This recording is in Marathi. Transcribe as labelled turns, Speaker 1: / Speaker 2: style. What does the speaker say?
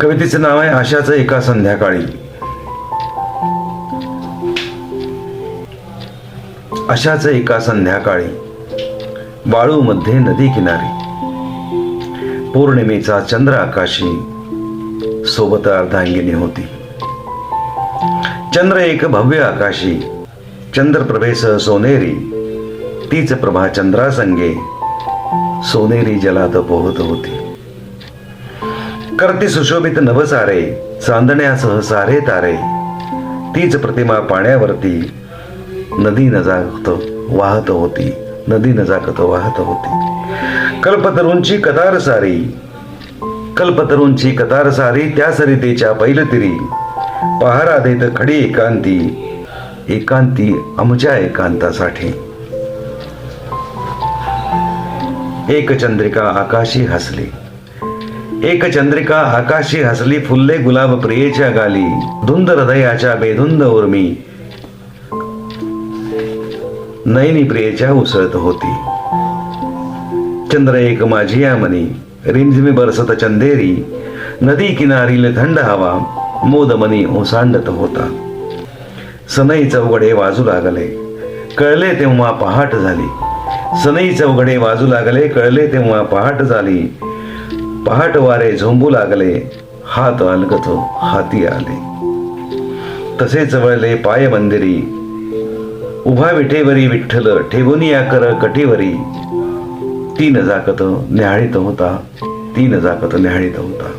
Speaker 1: कवितेचं नाव आहे आशाचं एका संध्याकाळी. अशाच एका संध्याकाळी. वाळूमध्ये नदी किनारी. पौर्णिमेचा चंद्र आकाशी सोबत अर्धांगिनी होती. चंद्र एक भव्य आकाशी. चंद्रप्रभेस सोनेरी. तीच प्रभा चंद्रासंगे. सोनेरी जलात पोहत होती. करती सुशोभित नवसारे चांदण्यासह सारे तारे. तीच प्रतिमा पाण्यावरती नदी नजाकत वाहत होती नदी नजाकत वाहत होती. कल्पतरूंची कतार सारी कल्पतरूंची कतार सारी त्या सरितेच्या पैलतिरी. पहारा देत खडी एकांती एकांती आमच्या एकांतासाठी. एक चंद्रिका आकाशी हसली. एक चंद्रिका आकाशी हसली फुल्ले गुलाब प्रियेच्या गाली. धुंद हृदयाच्या बेधुंद उर्मी. नयनी प्रियेच्या उसळत होती. चंद्र एक माझी मनी रिमझिमी बरसत चंदेरी. नदी किनारील थंड हवा मोदमनी ओसांडत होता. सनई चौघडे वाजू लागले कळले तेव्हा पहाट झाली. सनई चौघडे वाजू लागले कळले तेव्हा पहाट झाली. पहाट वारे झोंबू लागले हात अलगत हाती आले. तसेच वळले पाय मंदिरी उभा विठेवरी विठ्ठल ठेवून या कर कटीवरी ती जाकत न्याहाळीत होता ती जाकत न्याहाळीत होता.